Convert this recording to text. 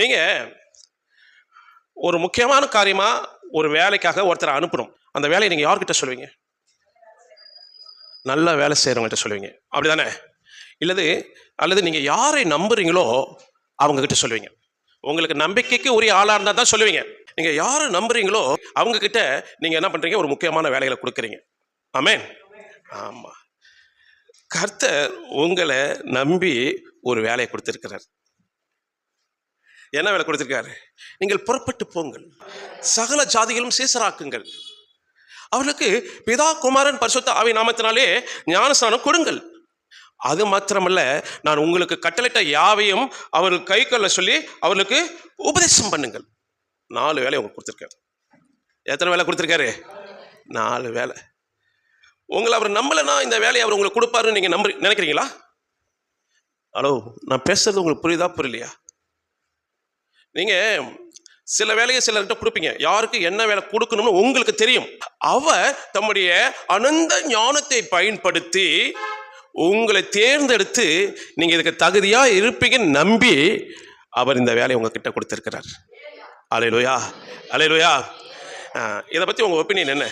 நீங்கள் ஒரு முக்கியமான காரியமாக ஒரு வேலைக்காக ஒருத்தரை அனுப்பணும். அந்த வேலையை நீங்கள் யார்கிட்ட சொல்லுவீங்க? நல்ல வேலை செய்கிறவங்கள்ட்ட சொல்லுவீங்க. அப்படிதானே? இல்லது அல்லது நீங்கள் யாரை நம்புறீங்களோ அவங்கக்கிட்ட சொல்லுவீங்க. உங்களுக்கு நம்பிக்கைக்கு உரிய ஆளாக இருந்தால் தான் சொல்லுவீங்க. நீங்கள் யாரை நம்புறீங்களோ அவங்கக்கிட்ட நீங்கள் என்ன பண்ணுறீங்க ஒரு முக்கியமான வேலைகளை கொடுக்குறீங்க. ஆமேன். ஆமாம் கர்த்தர் உங்களை நம்பி ஒரு வேலையை கொடுத்துருக்கிறார். என்ன வேலை கொடுத்துருக்காரு? நீங்கள் புறப்பட்டு போங்கள். சகல ஜாதிகளும் சீசராக்குங்கள். அவர்களுக்கு பிதா குமாரன் பரிசுத்த ஆவி நாமத்தினாலே ஞானஸ்நானம் கொடுங்கள். அது மாத்திரமல்ல நான் உங்களுக்கு கட்டளைட்ட யாவையும் அவர்கள் கை கொள்ள சொல்லி அவர்களுக்கு உபதேசம் பண்ணுங்கள். நாலு வேலை உங்களுக்கு கொடுத்துருக்காரு. எத்தனை வேலை கொடுத்துருக்காரு? நாலு வேலை. உங்களை அவர் நம்பலைன்னா இந்த வேலையை அவர் உங்களுக்கு கொடுப்பாருன்னு நீங்கள் நம்பு நினைக்கிறீங்களா? ஹலோ நான் பேசுறது உங்களுக்கு புரியுதா புரியலையா? நீங்கள் சில வேலையை சிலர்கிட்ட கொடுப்பீங்க. யாருக்கு என்ன வேலை கொடுக்கணும்னு உங்களுக்கு தெரியும். அவர் தம்முடைய அனந்த ஞானத்தை பயன்படுத்தி உங்களை தேர்ந்தெடுத்து நீங்கள் இதுக்கு தகுதியாக இருப்பீங்கன்னு நம்பி அவர் இந்த வேலையை உங்ககிட்ட கொடுத்துருக்கிறார். அலையிலோயா அலையிலோயா. இதை பற்றி உங்கள் ஒப்பீனியன் என்ன?